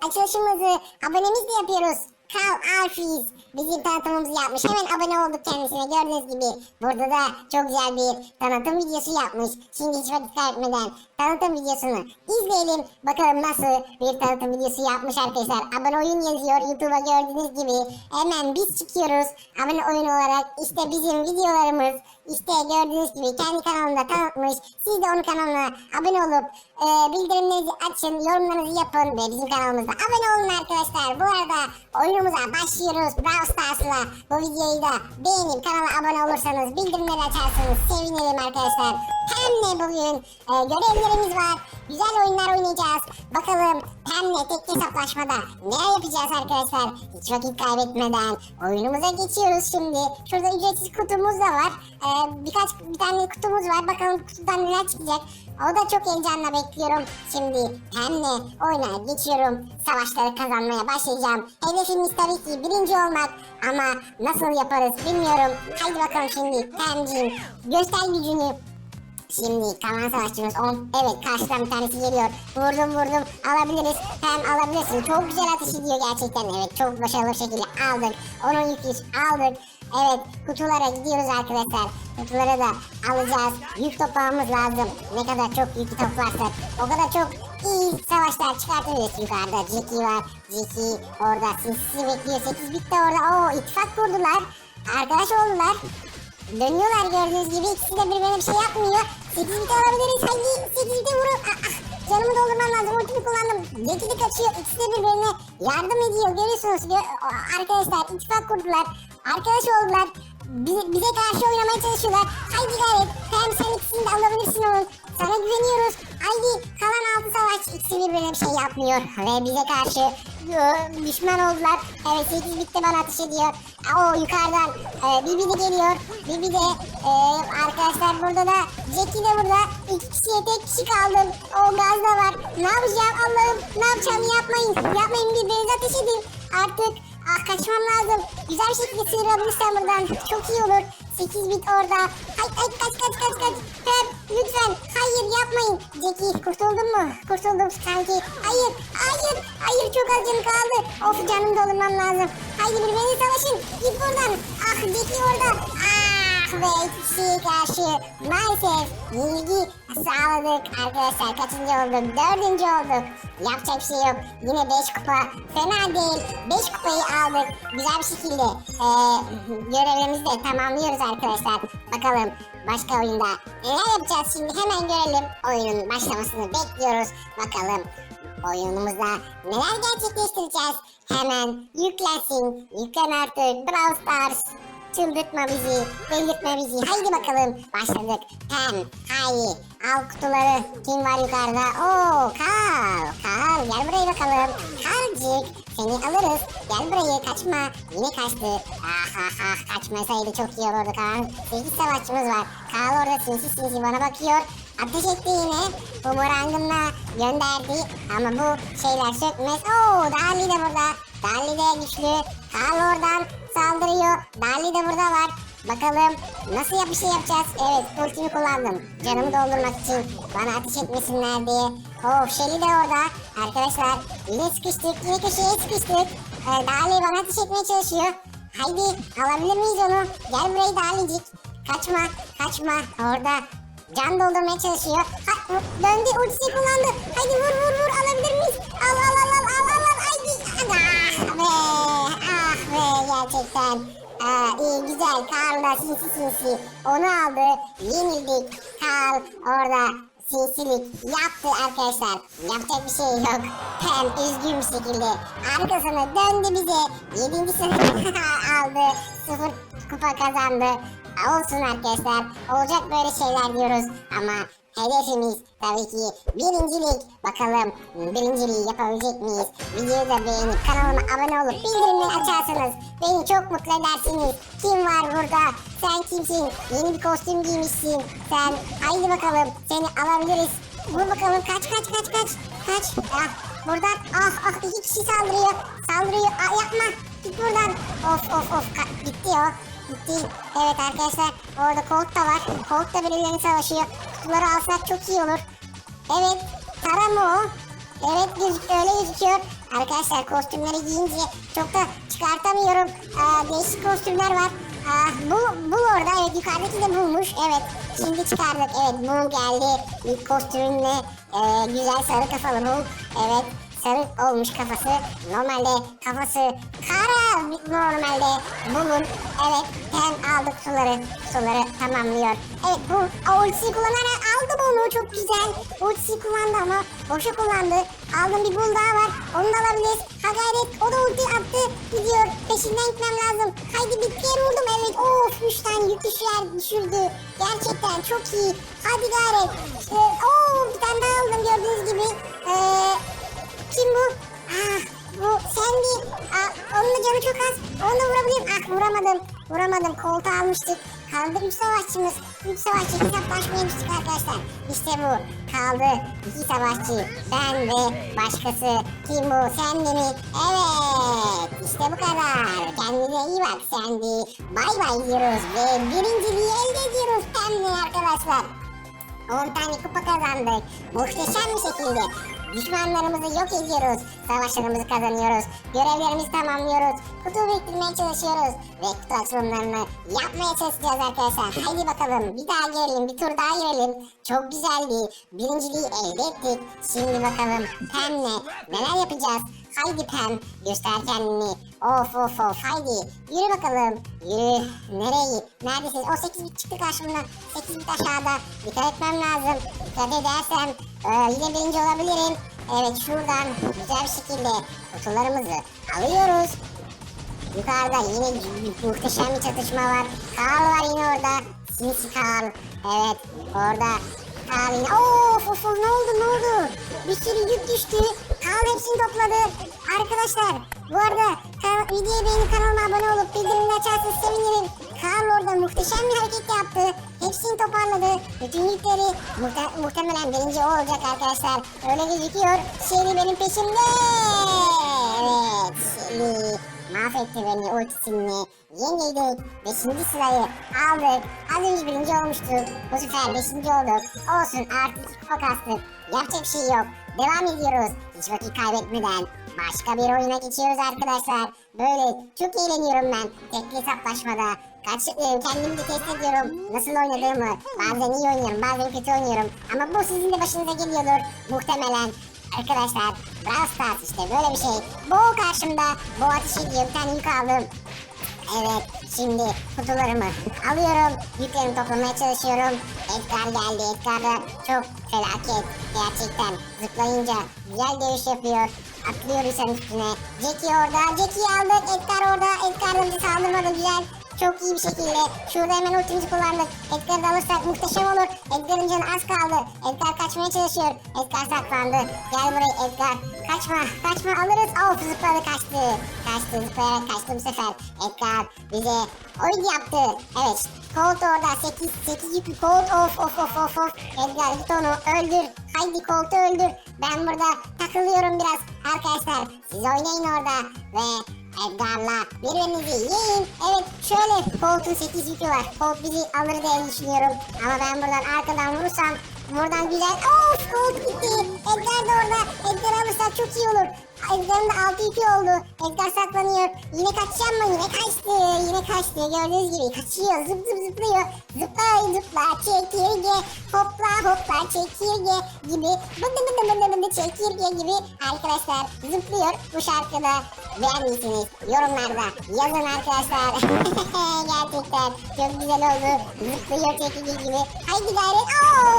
Açılışımızı abonemizle yapıyoruz. Carl Alfiz bizim tanıtımımızı yapmış. Hemen abone olduk kendisine gördüğünüz gibi. Burada da çok güzel bir tanıtım videosu yapmış. Şimdi hiç vakit kaybetmeden tanıtım videosunu izleyelim. Bakalım nasıl bir tanıtım videosu yapmış arkadaşlar. Abone oyun yazıyor YouTube'a gördüğünüz gibi. Hemen biz çıkıyoruz. Abone oyun olarak işte bizim videolarımız. İşte gördüğünüz gibi kendi kanalında tanıtmış. Siz de onun kanalına abone olup e, bildirimlerinizi açın, yorumlarınızı yapın ve bizim kanalımıza abone olun arkadaşlar. Bu arada oyunumuza başlıyoruz. Brawl Stars'la bu videoyu da beğenip kanala abone olursanız bildirimleri açarsanız sevinirim arkadaşlar. Hem de bugün e, görevlerimiz var. Güzel oyunlar oynayacağız. Bakalım hem de tek hesaplaşmada neler yapacağız arkadaşlar. Hiç vakit kaybetmeden oyunumuza geçiyoruz şimdi. Şurada ücretsiz kutumuz da var. E, birkaç bir tane kutumuz var. Bakalım kutudan neler çıkacak. O da çok heyecanla bekliyorum. Şimdi hem de oyuna geçiyorum. Savaşları kazanmaya başlayacağım. Hedefimiz tabii ki birinci olmak. Ama nasıl yaparız bilmiyorum. Haydi bakalım şimdi Temcim göster gücünü. Şimdi kalan savaşçımız 10. Evet karşıdan bir tanesi geliyor. Vurdum vurdum alabiliriz. Hem alabilirsin. Çok güzel ateş ediyor gerçekten. Evet çok başarılı bir şekilde aldık. Onun yükü aldık. Evet kutulara gidiyoruz arkadaşlar. Kutuları da alacağız. Yük toplamamız lazım. Ne kadar çok yükü toplarsak o kadar çok iyi savaşlar çıkartabiliriz. Yukarıda Jackie var. Jackie orada sinsi bekliyor. 8 bitti orada. Oo ittifak kurdular. Arkadaş oldular. Dönüyorlar gördüğünüz gibi ikisi de birbirine bir şey yapmıyor. 8 bit alabiliriz. Haydi 8 bite vurun. Ah, ah, canımı doldurmam lazım. Ultimi kullandım. Gekili kaçıyor. İkisi de birbirine yardım ediyor. Görüyorsunuz. Gö arkadaşlar ittifak kurdular. Arkadaş oldular. Bize, karşı oynamaya çalışıyorlar. Haydi gayret. Hem sen ikisini de alabilirsin onun. Sana güveniyoruz. Haydi. İkisi birbirine bir şey yapmıyor. Ve bize karşı düşman oldular. Evet 8 bitti bana ateş ediyor. O yukarıdan e, Bibi de geliyor. Bibi de e, arkadaşlar burada da Jackie de burada. İki kişiye tek kişi kaldım. O gaz da var. Ne yapacağım Allah'ım? Ne yapacağım? Yapmayın. Yapmayın birbirinize ateş edin. Artık ah kaçmam lazım. Güzel bir şekilde sıyırabilirsem buradan. Çok iyi olur. 8 bit orada. Hay hay kaç kaç kaç kaç. Pep lütfen. Hayır yapmayın. Jackie kurtuldun mu? Kurtuldum sanki. Hayır hayır hayır çok az canım kaldı. Of canım doldurmam lazım. Haydi birbirine savaşın. Git buradan. Ah Jackie orada. Ve iki kişiye karşı maalesef yenilgi sağladık arkadaşlar. Kaçıncı olduk? Dördüncü olduk. Yapacak bir şey yok. Yine 5 kupa. Fena değil. 5 kupayı aldık. Güzel bir şekilde eee görevimizi de tamamlıyoruz arkadaşlar. Bakalım başka oyunda neler yapacağız şimdi hemen görelim. Oyunun başlamasını bekliyoruz. Bakalım oyunumuzda neler gerçekleştireceğiz. Hemen yüklensin. Yüklen artık Brawl Stars. Çıldırtma bizi, delirtme bizi. Haydi bakalım. Başladık. Hem, haydi. Al kutuları. Kim var yukarıda? Oo, Kal. Kal gel buraya bakalım. Kalcık. Seni alırız. Gel buraya kaçma. Yine kaçtı. Ah ah ah kaçmasaydı çok iyi olurdu Kaan. 8 savaşçımız var. Kal orada sinsi sinsi bana bakıyor. Ateş etti yine. Bumerangımla gönderdi. Ama bu şeyler sökmez. Oo Dali de burada. Dali de güçlü. Kal oradan saldırıyor. Dali de burada var. Bakalım nasıl bir şey yapacağız? Evet ultimi kullandım. Canımı doldurmak için. Bana ateş etmesinler diye. Oh Shelly de orada. Arkadaşlar yine sıkıştık. Yine köşeye sıkıştık. Ee, Dali bana ateş etmeye çalışıyor. Haydi alabilir miyiz onu? Gel buraya Dalicik. Kaçma kaçma. Orada Can doldurmaya çalışıyor. Ha, döndü ultisi kullandı. Haydi vur vur vur alabilir miyiz? Al al al al. Be gerçekten. Aa, iyi güzel. Karl sinsi sinsi. Onu aldı. Yenildik. Karl orada sinsilik yaptı arkadaşlar. Yapacak bir şey yok. Hem üzgün bir şekilde arkasını döndü bize. Yedinci sınıf aldı. Sıfır kupa kazandı. Olsun arkadaşlar. Olacak böyle şeyler diyoruz. Ama hedefimiz tabii ki birincilik. Bakalım birinciliği yapabilecek miyiz? Videoyu da beğenip kanalıma abone olup bildirimleri açarsanız beni çok mutlu edersiniz. Kim var burada? Sen kimsin? Yeni bir kostüm giymişsin. Sen haydi bakalım seni alabiliriz. Vur bakalım kaç kaç kaç kaç. Kaç. Ah, buradan ah ah iki kişi saldırıyor. Saldırıyor. Ah, yapma. Git buradan. Of of of. Gitti o. Gitti. Evet arkadaşlar orada Colt da var. Colt da birbirlerine savaşıyor. Kutuları alsak çok iyi olur. Evet. Tara mı o? Evet gözük öyle gözüküyor. Arkadaşlar kostümleri giyince çok da çıkartamıyorum. Aa, değişik kostümler var. Aa, bu, bu orada evet yukarıdaki de bulmuş. Evet şimdi çıkardık. Evet bu geldi. Bir kostümle e, güzel sarı kafalı bu. Evet sarı olmuş kafası. Normalde kafası kara normalde bulun. Evet hem aldık suları. Suları tamamlıyor. Evet bu ultisi kullanarak aldı bunu çok güzel. Ultisi kullandı ama boşa kullandı. Aldım bir bul daha var. Onu da alabiliriz. Ha gayret o da ulti attı. Gidiyor. Peşinden gitmem lazım. Haydi bir kere vurdum evet. Of 3 tane yük düşer, düşürdü. Gerçekten çok iyi. Hadi gayret. İşte, oo, bir tane daha aldım gördüğünüz gibi. Ee, kim bu? Ah bu Sandy. Ah, onun da canı çok az. Onu da vurabilirim. Ah vuramadım. Vuramadım. Koltuğu almıştık. Kaldı 3 savaşçımız. 3 savaşçı hesaplaşmaya düştük arkadaşlar. İşte bu. Kaldı 2 savaşçı. Ben ve başkası. Kim bu? Sandy mi? Evet. İşte bu kadar. Kendine iyi bak Sandy. Bay bay diyoruz. Ve birinciliği elde ediyoruz Sandy arkadaşlar. 10 tane kupa kazandık. Muhteşem bir şekilde. Düşmanlarımızı yok ediyoruz. Savaşlarımızı kazanıyoruz. Görevlerimizi tamamlıyoruz. Kutu biriktirmeye çalışıyoruz. Ve kutu açılımlarını yapmaya çalışacağız arkadaşlar. Haydi bakalım bir daha girelim. Bir tur daha girelim. Çok güzeldi. Birinciliği elde ettik. Şimdi bakalım Pem'le neler yapacağız? Haydi Pem göster kendini. Of of of haydi. Yürü bakalım. Yürü. Nereye? Neredesin? O 8 bit çıktı karşımdan. 8 bit aşağıda. Dikkat etmem lazım. Dikkat edersem e, yine birinci olabilirim. Evet şuradan güzel bir şekilde kutularımızı alıyoruz. Yukarıda yine muhteşem bir çatışma var. Karl var yine orada. Sinsi Karl. Evet orada Karl yine. Of of ne oldu ne oldu? Bir sürü yük düştü. Karl hepsini topladı. Arkadaşlar bu arada videoyu beğenip kanalıma abone olup bildirimleri açarsanız sevinirim. Karl orada muhteşem bir hareket yaptı. Hepsini toparladı. Bütün yükleri muhte- muhtemelen birinci o olacak arkadaşlar. Öyle gözüküyor. Shelly benim peşimde. Evet Shelly mahvetti beni ultisimle. Yenildik. Beşinci sırayı aldık. Az önce birinci olmuştuk. Bu sefer beşinci olduk. Olsun artık kupa kastık. Yapacak bir şey yok. Devam ediyoruz. Hiç vakit kaybetmeden başka bir oyuna geçiyoruz arkadaşlar. Böyle çok eğleniyorum ben tekli hesaplaşmada. Kaç, kendimi de test ediyorum. Nasıl oynadığımı. Bazen iyi oynuyorum, bazen kötü oynuyorum. Ama bu sizin de başınıza geliyordur. Muhtemelen. Arkadaşlar Brawl Stars işte böyle bir şey. Bo karşımda. Bo ateş ediyor. Bir tane aldım. Evet, şimdi kutularımı alıyorum. Yüklerimi toplamaya çalışıyorum. Edgar geldi. Edgar da çok felaket. Gerçekten zıplayınca güzel dövüş yapıyor. Atlıyor insanın üstüne. Jackie orada. Jackie'yi aldık. Edgar orada. Edgar da bize saldırmadı güzel. Çok iyi bir şekilde. Şurada hemen ultimizi kullandık. Edgar'ı da alırsak muhteşem olur. Edgar'ın canı az kaldı. Edgar kaçmaya çalışıyor. Edgar saklandı. Gel buraya Edgar. Kaçma. Kaçma alırız. Of zıpladı kaçtı. Kaçtı zıplayarak kaçtı bu sefer. Edgar bize oyun yaptı. Evet. Colt orada. 8, 8 yüklü Colt. Of of of of of. Edgar git onu öldür. Haydi Colt'u öldür. Ben burada takılıyorum biraz. Arkadaşlar siz oynayın orada. Ve Edgar'la birbirinizi yiyin. Evet şöyle Colt'un 8 yükü var. Colt bizi alır diye düşünüyorum. Ama ben buradan arkadan vurursam buradan güzel. Of Colt gitti. Edgar da orada. Edgar alırsak çok iyi olur. Edgar'ın da 6 yükü oldu. Edgar saklanıyor. Yine kaçacağım mı? Yine kaçtı. Yine kaçtı. Gördüğünüz gibi kaçıyor. Zıp zıp zıplıyor. Zıpla zıpla çekirge. Hopla hopla çekirge gibi. Bıdı bıdı bıdı bıdı çekirge gibi. Arkadaşlar zıplıyor. Bu şarkıda beğendiyseniz yorumlarda yazın arkadaşlar. Gerçekten çok güzel oldu. Zıplıyor çekirge gibi. Haydi gayret.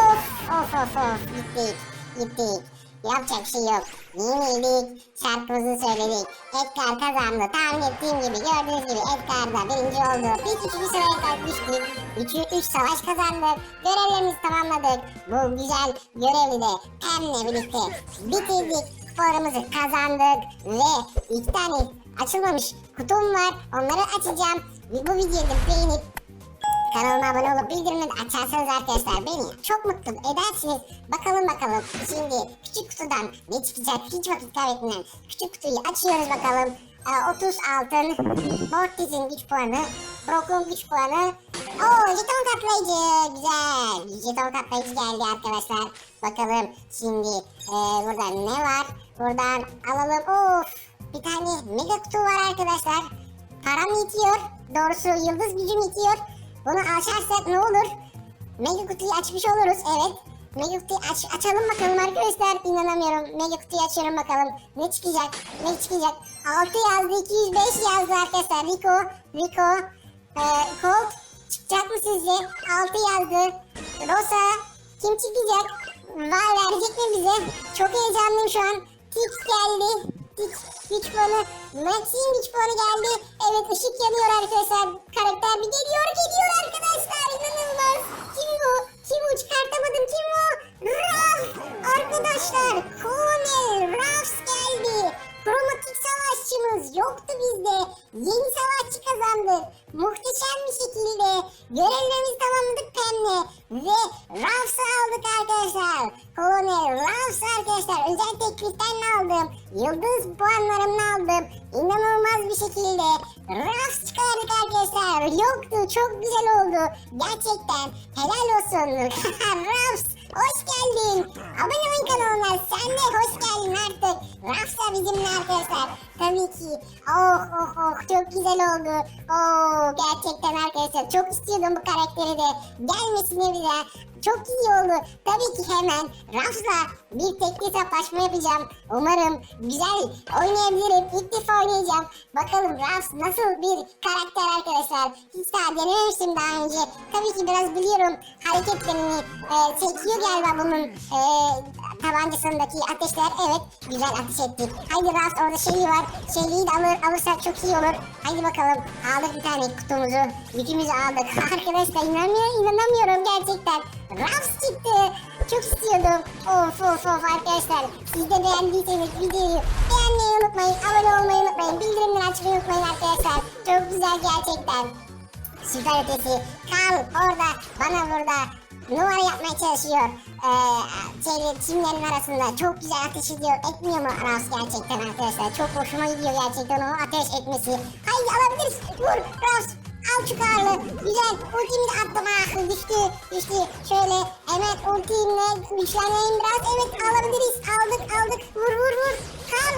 Of of of of. Gittik. Gittik. Yapacak şey yok. Yenildik. Şarkımızı söyledik. Edgar kazandı. Tahmin ettiğim gibi gördüğünüz gibi Edgar da birinci oldu. Biz üçüncü sıraya kalkmıştık. Üçü, üç savaş kazandık. Görevlerimizi tamamladık. Bu güzel görevli de Pem'le birlikte bitirdik. Kupalarımızı kazandık. Ve iki tane açılmamış kutum var. Onları açacağım. Bu videoyu beğenip Kanalıma abone olup bildirimleri açarsanız arkadaşlar beni çok mutlu edersiniz. Bakalım bakalım şimdi küçük kutudan ne çıkacak hiç vakit kaybetmeden küçük kutuyu açıyoruz bakalım. Ee, 30 altın, Mortis'in güç puanı, Brock'un güç puanı. Oo jeton katlayıcı güzel. Jeton katlayıcı geldi arkadaşlar. Bakalım şimdi e, burada ne var? Buradan alalım. Of. Bir tane mega kutu var arkadaşlar. Param yetiyor. Doğrusu yıldız gücüm yetiyor. Bunu açarsak ne olur? Mega kutuyu açmış oluruz. Evet. Mega kutuyu aç, açalım bakalım arkadaşlar. İnanamıyorum. Mega kutuyu açıyorum bakalım. Ne çıkacak? Ne çıkacak? 6 yazdı. 205 yazdı arkadaşlar. Rico. Rico. Ee, Colt. Çıkacak mı sizce? 6 yazdı. Rosa. Kim çıkacak? Var verecek mi bize? Çok heyecanlıyım şu an. Tix geldi. Tix güç puanı. Maxim güç geldi. Evet ışık yanıyor arkadaşlar. Karakter bir geliyor Yıldız puanlarımla aldım. İnanılmaz bir şekilde Ralphs çıkardık arkadaşlar. Yoktu çok güzel oldu. Gerçekten helal olsun. Ralphs hoş geldin. Abone olun kanalına. Sen de hoş geldin artık. Ralphs da bizimle arkadaşlar. Tabii ki. Oh oh oh çok güzel oldu. Oh gerçekten arkadaşlar çok istiyordum bu karakteri de. Gelmesini bile. Çok iyi oldu. Tabii ki hemen Raf'la bir tekli hesaplaşma yapacağım. Umarım güzel oynayabilirim. İlk defa oynayacağım. Bakalım Raf nasıl bir karakter arkadaşlar. Hiç daha denememiştim daha önce. Tabii ki biraz biliyorum hareketlerini e, çekiyor galiba bunun e, tabancasındaki ateşler. Evet güzel ateş ettik. Haydi Raf orada şeyi var. Şeyliği de alır, alırsak çok iyi olur. Haydi bakalım aldık bir tane kutumuzu. Yükümüzü aldık. Arkadaşlar inanmıyorum, inanamıyorum gerçekten. Raf çıktı. Çok istiyordum. Of of of arkadaşlar. Siz de beğendiyseniz videoyu beğenmeyi unutmayın. Abone olmayı unutmayın. Bildirimleri açmayı unutmayın arkadaşlar. Çok güzel gerçekten. Süper ötesi. Kal orada bana burada numara yapmaya çalışıyor. Ee, şeyli, çimlerin arasında çok güzel ateş ediyor. Etmiyor mu Rafs gerçekten arkadaşlar? Çok hoşuma gidiyor gerçekten o ateş etmesi. Haydi alabiliriz. Vur Rafs. Al şu karlı. Güzel. Ultimi de attım. Ah düştü. Düştü. Şöyle hemen ultimle güçleneyim biraz. Evet alabiliriz. Aldık aldık. Vur vur vur. Kal.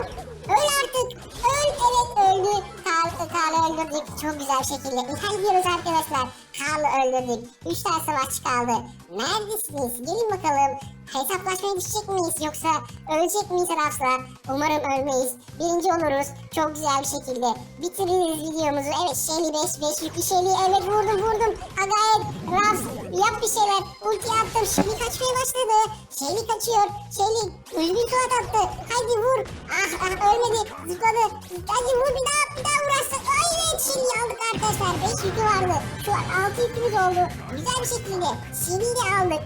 Öl artık. Öl. Evet öldü. Karl, Karl'ı öldürdük. Çok güzel şekilde. İlerliyoruz arkadaşlar. Karl'ı öldürdük. Üç tane savaşçı kaldı. Neredesiniz? Gelin bakalım. Hesaplaşmaya düşecek miyiz yoksa ölecek miyiz Rafs'la? Umarım ölmeyiz. Birinci oluruz. Çok güzel bir şekilde. Bitiririz videomuzu. Evet Shelly 5 5 yüklü Shelly. Evet vurdum vurdum. Ha gayet Rafs yap bir şeyler. Ulti attım. Shelly kaçmaya başladı. Shelly kaçıyor. Shelly üzgün suat attı. Haydi vur. Ah ah ölmedi. Zıpladı. Hadi vur bir daha bir daha vurarsak. Ay Shelly'yi aldık arkadaşlar. 5 yükü vardı. Şu an 6 yükümüz oldu. Güzel bir şekilde. De aldık.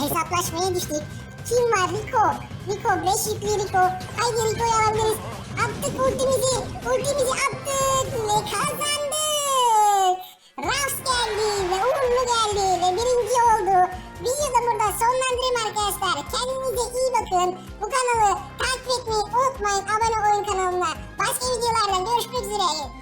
Hesaplaşmaya düştük. Kim var? Rico. Rico 5 yüklü Rico. Haydi Rico'yu alabiliriz. Attık ultimizi. Ultimizi attık ve kazandık. Rafs geldi ve uğurlu geldi ve birinci oldu. Videoda burada sonlandırayım arkadaşlar. Kendinize iyi bakın. Bu kanalı takip etmeyi unutmayın. Abone olun kanalına. Başka videolarla görüşmek üzere